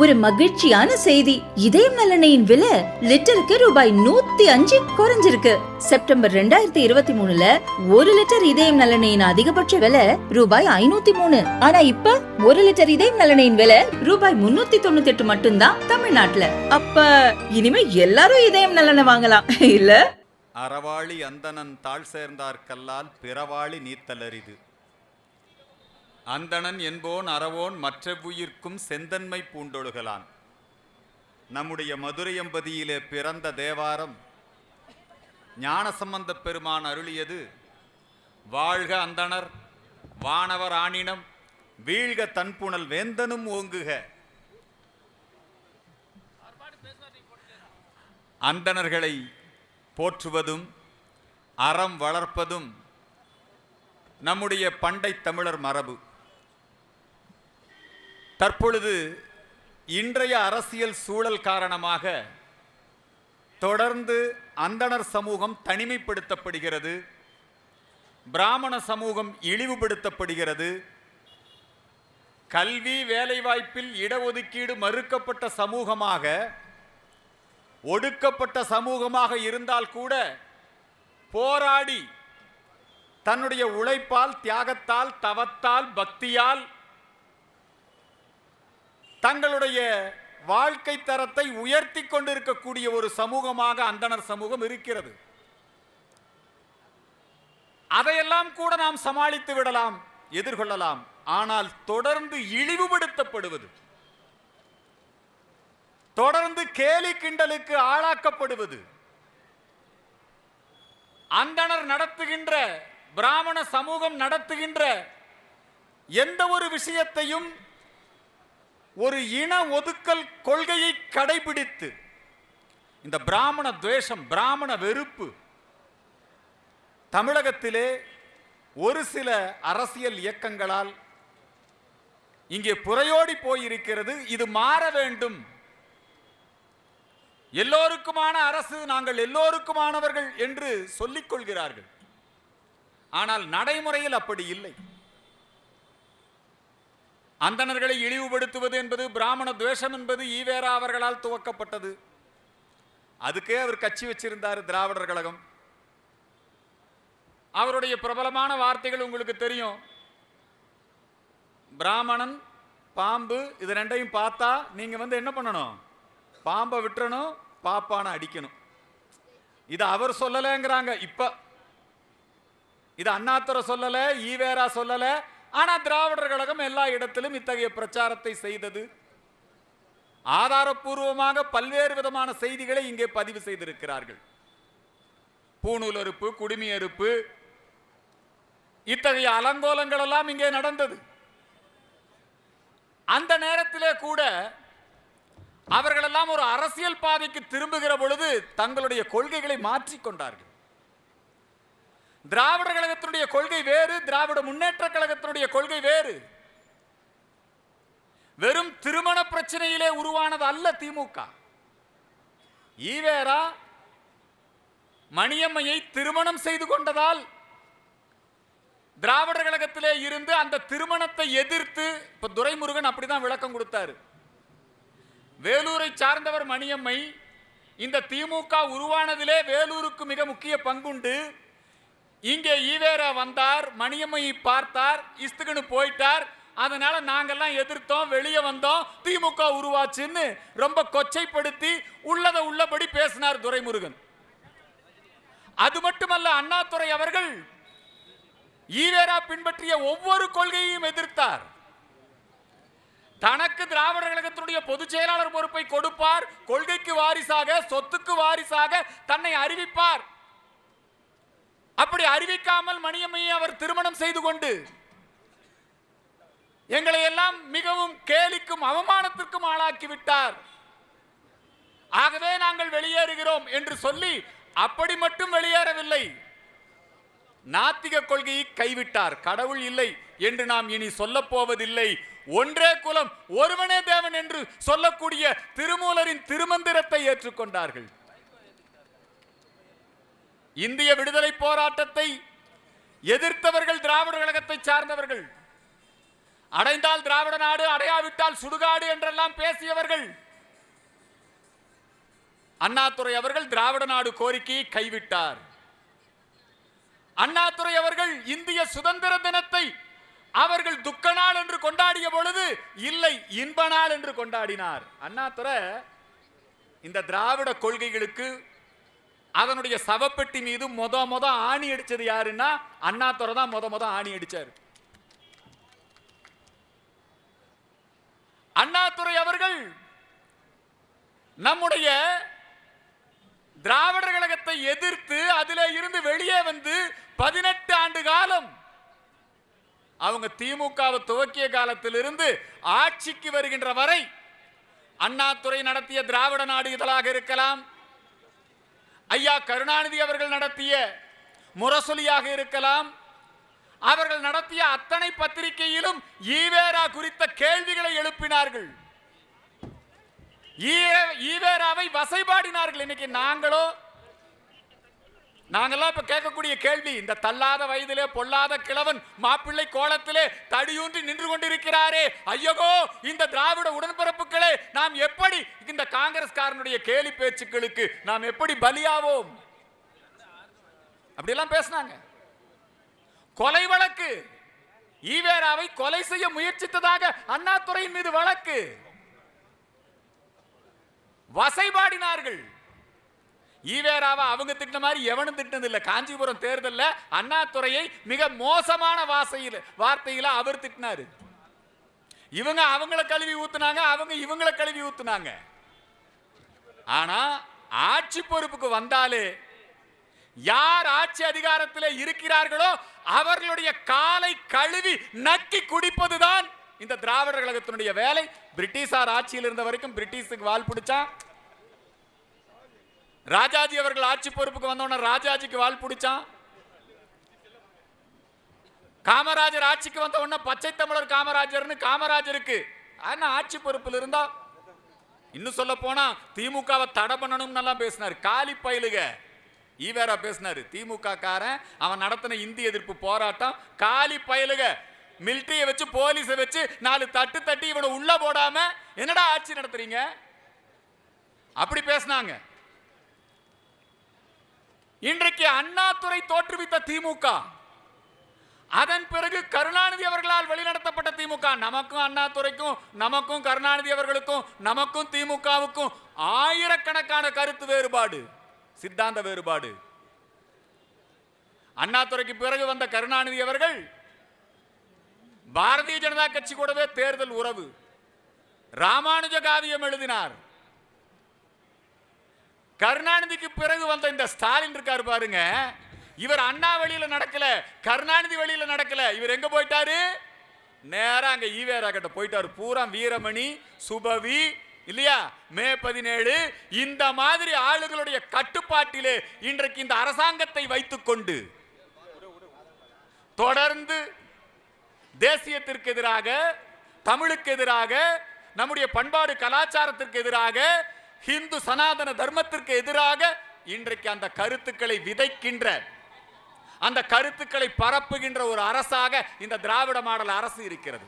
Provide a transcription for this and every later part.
ஒரு மகிழ்ச்சியான செய்தி. இதயம் நலனையின் விலை லிட்டருக்கு ரூபாய் நூத்தி அஞ்சு குறைஞ்சிருக்கு. செப்டம்பர் ரெண்டாயிரத்தி இருபத்தி மூணுல ஒரு லிட்டர் இதயம் நலனையின் அதிகபட்ச விலை ரூபாய் ஐநூத்தி மூணு. ஆனா இப்ப ஒரு லிட்டர் இதயம் நலனையின் விலை ரூபாய் முன்னூத்தி தொண்ணூத்தி எட்டு மட்டும்தான் தமிழ்நாட்டுல. அப்ப இனிமே எல்லாரும் இதயம் நலனை வாங்கலாம். இல்ல? அறவாளி அந்தனன் தாழ் சேர்ந்தார் கல்லால் பிறவாளி நீத்தலரிது. அந்தணன் என்போன் அறவோன் மற்றவுயிர்க்கும் செந்தன்மை பூண்டொழுகலான் நம்முடைய மதுரையம்பதியிலே பிறந்த தேவாரம் ஞானசம்பந்த பெருமான் அருளியது. வாழ்க அந்தணர் வானவர் ஆணினம் வீழ்க தன்புணல் வேந்தனும் ஓங்குக. அந்தணர்களை போற்றுவதும் அறம் வளர்ப்பதும் நம்முடைய பண்டை தமிழர் மரபு. தற்பொழுது இன்றைய அரசியல் சூழல் காரணமாக தொடர்ந்து அந்தணர் சமூகம் தனிமைப்படுத்தப்படுகிறது. பிராமண சமூகம் இழிவுபடுத்தப்படுகிறது. கல்வி வேலைவாய்ப்பில் இடஒதுக்கீடு மறுக்கப்பட்ட சமூகமாக ஒடுக்கப்பட்ட சமூகமாக இருந்தால் கூட போராடி தன்னுடைய உழைப்பால் தியாகத்தால் தவத்தால் பக்தியால் தங்களுடைய வாழ்க்கை தரத்தை உயர்த்தி கொண்டிருக்கக்கூடிய ஒரு சமூகமாக அந்தணர் சமூகம் இருக்கிறது. அதையெல்லாம் கூட நாம் சமாளித்து விடலாம் எதிர்கொள்ளலாம். ஆனால் தொடர்ந்து இழிவுபடுத்தப்படுவது தொடர்ந்து கேலி கிண்டலுக்கு ஆளாக்கப்படுவது அந்தணர் நடத்துகின்ற பிராமண சமூகம் நடத்துகின்ற எந்த ஒரு விஷயத்தையும் ஒரு இன ஒதுக்கல் கொள்கையை கடைபிடித்து இந்த பிராமண துவேஷம் பிராமண வெறுப்பு தமிழகத்திலே ஒரு சில அரசியல் இயக்கங்களால் இங்கே புறையோடி போயிருக்கிறது. இது மாற வேண்டும். எல்லோருக்குமான அரசு நாங்கள் எல்லோருக்குமானவர்கள் என்று சொல்லிக் கொள்கிறார்கள். ஆனால் நடைமுறையில் அப்படி இல்லை. அந்தணர்களை இழிவுபடுத்துவது என்பது பிராமண துவேஷம் என்பது ஈவேரா அவர்களால் துவக்கப்பட்டது. அதுக்கே அவர் கட்சி வச்சிருந்தார் திராவிடர் கழகம். அவருடைய பிரபலமான வார்த்தைகள் உங்களுக்கு தெரியும். பிராமணன் பாம்பு இது ரெண்டையும் பார்த்தா நீங்க வந்து என்ன பண்ணணும்? பாம்பை விட்டுறணும் பாப்பான அடிக்கணும். இது அவர் சொல்லலைங்கிறாங்க இப்ப. இது அண்ணாத்துறை சொல்லலை ஈவேரா சொல்லலை ஆனால் திராவிடர் கழகம் எல்லா இடத்திலும் இத்தகைய பிரச்சாரத்தை செய்தது. ஆதாரப்பூர்வமாக பல்வேறு விதமான செய்திகளை இங்கே பதிவு செய்திருக்கிறார்கள். பூணூல் அறுப்பு குடிமி அறுப்பு இத்தகைய அலங்கோலங்கள் எல்லாம் இங்கே நடந்தது. அந்த நேரத்திலே கூட அவர்களெல்லாம் ஒரு அரசியல் பாதைக்கு திரும்புகிற பொழுது தங்களுடைய கொள்கைகளை மாற்றிக்கொண்டார்கள் திராவிட கழகத்தினுடைய கொள்கை வேறு திராவிட முன்னேற்ற கழகத்தினுடைய கொள்கை வேறு. வெறும் திருமண பிரச்சனையிலே உருவானது அல்ல திமுக. ஈவேரா மணியம்மையை திருமணம் செய்து கொண்டதால் திராவிடர் கழகத்திலே இருந்து அந்த திருமணத்தை எதிர்த்து இப்ப துரைமுருகன் அப்படிதான் விளக்கம் கொடுத்தாரு. வேலூரை சார்ந்தவர் மணியம்மை இந்த திமுக உருவானதிலே வேலூருக்கு மிக முக்கிய பங்குண்டு. இங்கே ஈவேரா வந்தார் மணியம்மையை பார்த்தார் இஸ்துக்குன்னு போயிட்டார். அதனால நாங்கெல்லாம் எதிர்த்தோம் வெளியே வந்தோம் திமுக உருவாச்சுன்னு ரொம்ப கொச்சைப்படுத்தி உள்ளதை உள்ளபடி பேசினார் துரைமுருகன். அது மட்டுமல்ல அண்ணாதுரை அவர்கள் ஈவேரா பின்பற்றிய ஒவ்வொரு கொள்கையையும் எதிர்த்தார். தனக்கு திராவிட கழகத்தினுடைய பொதுச் செயலாளர் பொறுப்பை கொடுப்பார் கொள்கைக்கு வாரிசாக சொத்துக்கு வாரிசாக தன்னை அறிவிப்பார். அப்படி அறிவிக்காமல் மணியம்மையை அவர் திருமணம் செய்து கொண்டு எங்களை எல்லாம் மிகவும் கேலிக்கும் அவமானத்திற்கும் ஆளாக்கி விட்டார். ஆகவே நாங்கள் வெளியேறுகிறோம் என்று சொல்லி அப்படி மட்டும் வெளியேறவில்லை. நாத்திக கொள்கையை கைவிட்டார். கடவுள் இல்லை என்று நாம் இனி சொல்லப் போவதில்லை. ஒன்றே குலம் ஒருவனே தேவன் என்று சொல்லக்கூடிய திருமூலரின் திருமந்திரத்தை ஏற்றுக்கொண்டார்கள். இந்திய விடுதலை போராட்டத்தை எதிர்த்தவர்கள் திராவிட கழகத்தை சார்ந்தவர்கள் அடைந்தால் திராவிட நாடு அடையாவிட்டால் சுடுகாடு என்றெல்லாம் பேசியவர்கள் அண்ணாதுரை அவர்கள் திராவிட நாடு கோரிக்கையை கைவிட்டார். அண்ணாதுரை அவர்கள் இந்திய சுதந்திர தினத்தை அவர்கள் துக்க நாள் என்று கொண்டாடிய பொழுது இல்லை இன்ப நாள் என்று கொண்டாடினார். அண்ணாதுரை இந்த திராவிட கொள்கைகளுக்கு அதனுடைய சவப்பெட்டி மீது மொத மொத ஆணி அடிச்சது யாருன்னா அண்ணாதுரை தான் மொத மொத ஆணி அடிச்சார். அண்ணாதுரை அவர்கள் நம்முடைய திராவிடர் கழகத்தை எதிர்த்து அதில் இருந்து வெளியே வந்து பதினெட்டு ஆண்டு காலம் அவங்க திமுகவை துவக்கிய காலத்திலிருந்து ஆட்சிக்கு வருகின்ற வரை அண்ணாதுரை நடத்திய திராவிட நாடு இதழாக இருக்கலாம் ஐயா கருணாநிதி அவர்கள் நடத்திய முரசொலியாக இருக்கலாம் அவர்கள் நடத்திய அத்தனை பத்திரிகையிலும் ஈவேரா குறித்த கேள்விகளை எழுப்பினார்கள். ஈவேராவை வசைபாடினார்கள். இன்னைக்கு நாங்களோ நாங்கெல்லாம் இப்ப கேட்கக்கூடிய கேள்வி இந்த தள்ளாத வயதிலே பொல்லாத கிழவன் மாப்பிள்ளை கோலத்திலே தடியூன்றி நின்று கொண்டிருக்கிறாரே. ஐயகோ இந்த திராவிட உடன்பிறப்புகளே நாம் எப்படி இந்த காங்கிரஸ்காரனுடைய கேலி பேச்சுக்களுக்கு நாம் எப்படி பலியாவோம்? அப்படியெல்லாம் பேசினாங்க. கொலை வழக்கு. ஈவேராவை கொலை செய்ய முயற்சித்ததாக அண்ணாதுறையின் மீது வழக்கு. வசைபாடினார்கள். ஈவேராவை அவங்க திட்டின மாதிரி எவனும் திட்டினது இல்ல காஞ்சிபுரம் தேர்தல்ல அண்ணாதுரையை மிக மோசமான வாசையில் வார்த்தையில அவர் திட்டினாரு. இவங்க அவங்கள கழுவி ஊத்துனாங்க அவங்க இவங்கள கழுவி ஊத்துனாங்க. ஆனா ஆட்சி பொறுப்புக்கு வந்தாலே யார் ஆட்சி அதிகாரத்தில் இருக்கிறார்களோ அவர்களுடைய காலை கழுவி நக்கி குடிப்பதுதான் இந்த திராவிடர் கழகத்தினுடைய வேலை. பிரிட்டிஷார் ஆட்சியில் இருந்த வரைக்கும் பிரிட்டிஷுக்கு வால் பிடிச்சான். ராஜாஜி அவர்கள் ஆட்சி பொறுப்புக்கு வந்தோடனே ராஜாஜிக்கு வால் பிடிச்சான். காமராஜர் ஆட்சிக்கு வந்த உடனே பச்சை தமிழர் காமராஜர்னு காமராஜருக்கு ஆனா ஆட்சி பொறுப்பில் இருந்தா இன்னும் சொல்ல போனா திமுகவை தடை பண்ணணும்னு எல்லாம் பேசினார். காலி பயிலுக. ஈவேரா பேசினார். திமுக காரன் அவன் நடத்தின இந்தி எதிர்ப்பு போராட்டம் காலி பயலுக. மிலிட்டரியை வச்சு போலீஸை வச்சு நாலு தட்டு தட்டி இவனை உள்ள போடாம என்னடா ஆட்சி நடத்துறீங்க? அப்படி பேசினாங்க. இன்றைக்கு அண்ணாதுரை தோற்றுவித்த திமுக. அதன் பிறகு கருணாநிதி அவர்களால் வழிநடத்தப்பட்ட திமுக. நமக்கும் அண்ணாதுரைக்கும் நமக்கும் கருணாநிதி அவர்களுக்கும் நமக்கும் திமுகவுக்கும் ஆயிரக்கணக்கான கருத்து வேறுபாடு சித்தாந்த வேறுபாடு. அண்ணாதுரைக்கு பிறகு வந்த கருணாநிதி அவர்கள் பாரதிய ஜனதா கட்சி கூடவே தேர்தல் உறவு. ராமானுஜ காவியம் எழுதினார். கருணாநிதிக்கு பிறகு வந்த இந்த ஸ்டாலின் இருக்காரு பாருங்க. இவர் அண்ணா வழியில நடக்கல கருணாநிதி வழியில நடக்கல. இவர் எங்க போயிட்டாரு? நேரா அங்க ஈவேரா கிட்ட போயிட்டாரு. பூரா வீரமணி சுபவி இல்லையா? மே பதினேழு. இந்த மாதிரி ஆளுகளுடைய கட்டுப்பாட்டிலே இன்றைக்கு இந்த அரசாங்கத்தை வைத்துக்கொண்டு தொடர்ந்து தேசியத்திற்கு எதிராக தமிழுக்கு எதிராக நம்முடைய பண்பாடு கலாச்சாரத்திற்கு எதிராக ஹிந்து சனாதன தர்மத்திற்கு எதிராக இன்றைக்கு அந்த கருத்துக்களை விதைக்கின்ற அந்த கருத்துக்களை பரப்புகின்ற ஒரு அரசாக இந்த திராவிட மாடல் அரசு இருக்கிறது.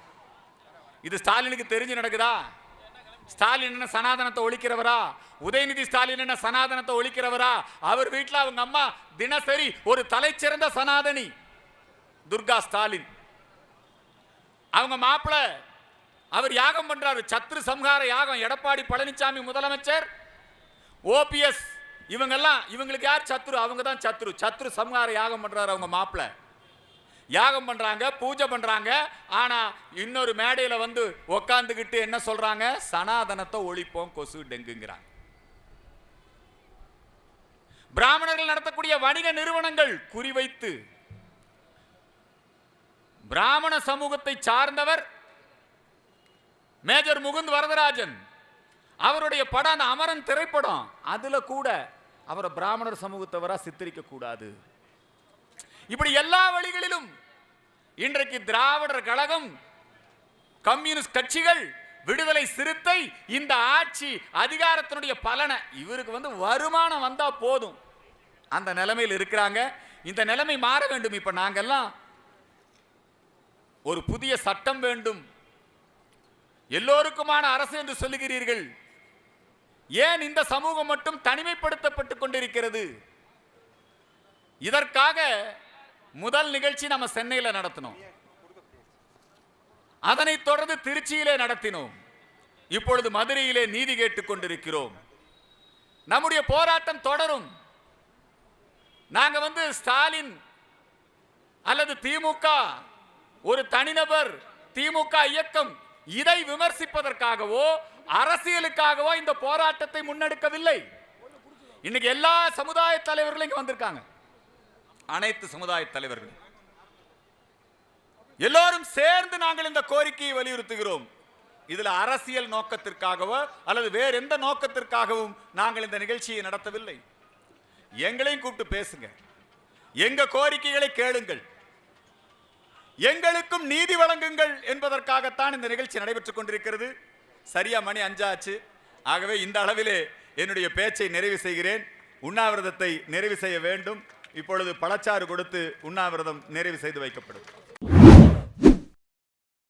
இது ஸ்டாலினுக்கு தெரிஞ்சு நடக்குதா? ஸ்டாலின் என்ன சனாதனத்தை ஒழிக்கிறவரா? உதயநிதி ஸ்டாலின் என்ன சனாதனத்தை ஒழிக்கிறவரா? அவர் வீட்டில் அவங்க அம்மா தினசரி ஒரு தலைச்சிறந்த சனாதனி துர்கா ஸ்டாலின். அவங்க மாப்பிள்ள அவர் யாகம் பண்றாரு. சத்ரு சம்ஹார யாகம். எடப்பாடி பழனிசாமி முதலமைச்சர். ஓபிஎஸ் இவங்கெல்லாம் இவங்களுக்கு யார் சத்ரு? அவங்க தான் சத்ரு. சத்ரு சம்ஹார யாகம் பண்றாரு அவங்க மாப்பிள்ள யாகம் பண்றாங்க பூஜை பண்றாங்க. ஆனா இன்னொரு மேடையில வந்து உக்காந்துக்கிட்டு என்ன சொல்றாங்க? சனாதனத்தை ஒழிப்போம் கொசு டெங்குங்கிறாங்க. பிராமணர்கள் நடத்தக்கூடிய வணிக நிறுவனங்கள் குறிவைத்து. பிராமண சமூகத்தை சார்ந்தவர் மேஜர் முகுந்த் வரதராஜன் அவருடைய படம் அந்த அமரன் திரைப்படம் அதில் கூட அவரை பிராமணர் சமூகத்தவராக சித்தரிக்க கூடாது. இப்படி எல்லா வழிகளிலும் இன்றைக்கு திராவிடர் கழகம் கம்யூனிஸ்ட் கட்சிகள் விடுதலை சிறுத்தை இந்த ஆட்சி அதிகாரத்தினுடைய பலனை இவருக்கு வந்து வருமானம் வந்தா போதும். அந்த நிலைமையில் இருக்கிறாங்க. இந்த நிலைமை மாற வேண்டும். இப்ப நாங்கெல்லாம் ஒரு புதிய சட்டம் வேண்டும். எல்லோருக்குமான அரசு என்று சொல்லுகிறீர்கள். ஏன் இந்த சமூகம் மட்டும் தனிமைப்படுத்தப்பட்டு கொண்டிருக்கிறது? இதற்காக முதல் நிகழ்ச்சி நம்ம சென்னையில நடத்தினோம். அதனைத் தொடர்ந்து திருச்சியிலே நடத்தினோம். இப்பொழுது மதுரையிலே நீதி கேட்டுக் கொண்டிருக்கிறோம். நம்முடைய போராட்டம் தொடரும். நாங்க வந்து ஸ்டாலின் அல்லது திமுக ஒரு தனிநபர் திமுக இயக்கம் இதை விமர்சிப்பதற்காகவோ அரசியலுக்காகவோ இந்த போராட்டத்தை முன்னெடுக்கவில்லை. இன்னைக்கு எல்லா சமுதாய தலைவர்களும் இங்க வந்திருக்காங்க. அனைத்து சமுதாய தலைவர்களும். எல்லோரும் சேர்ந்து நாங்கள் இந்த கோரிக்கையை வலியுறுத்துகிறோம். இதுல அரசியல் நோக்கத்திற்காகவோ அல்லது வேறு எந்த நோக்கத்திற்காகவும் நாங்கள் இந்த நிகழ்ச்சியை நடத்தவில்லை. எங்களையும் கூப்பிட்டு பேசுங்க. எங்க கோரிக்கைகளை கேளுங்கள். எங்களுக்கும் நீதி வழங்குங்கள் என்பதற்காகத்தான் இந்த நிகழ்ச்சி நடைபெற்றுக் கொண்டிருக்கிறது. சரியா மணி அஞ்சாச்சு. ஆகவே இந்த அளவிலே என்னுடைய பேச்சை நிறைவு செய்கிறேன். உண்ணாவிரதத்தை நிறைவு செய்ய வேண்டும். இப்பொழுது பழச்சாறு கொடுத்து உண்ணாவிரதம் நிறைவு செய்து வைக்கப்படும்.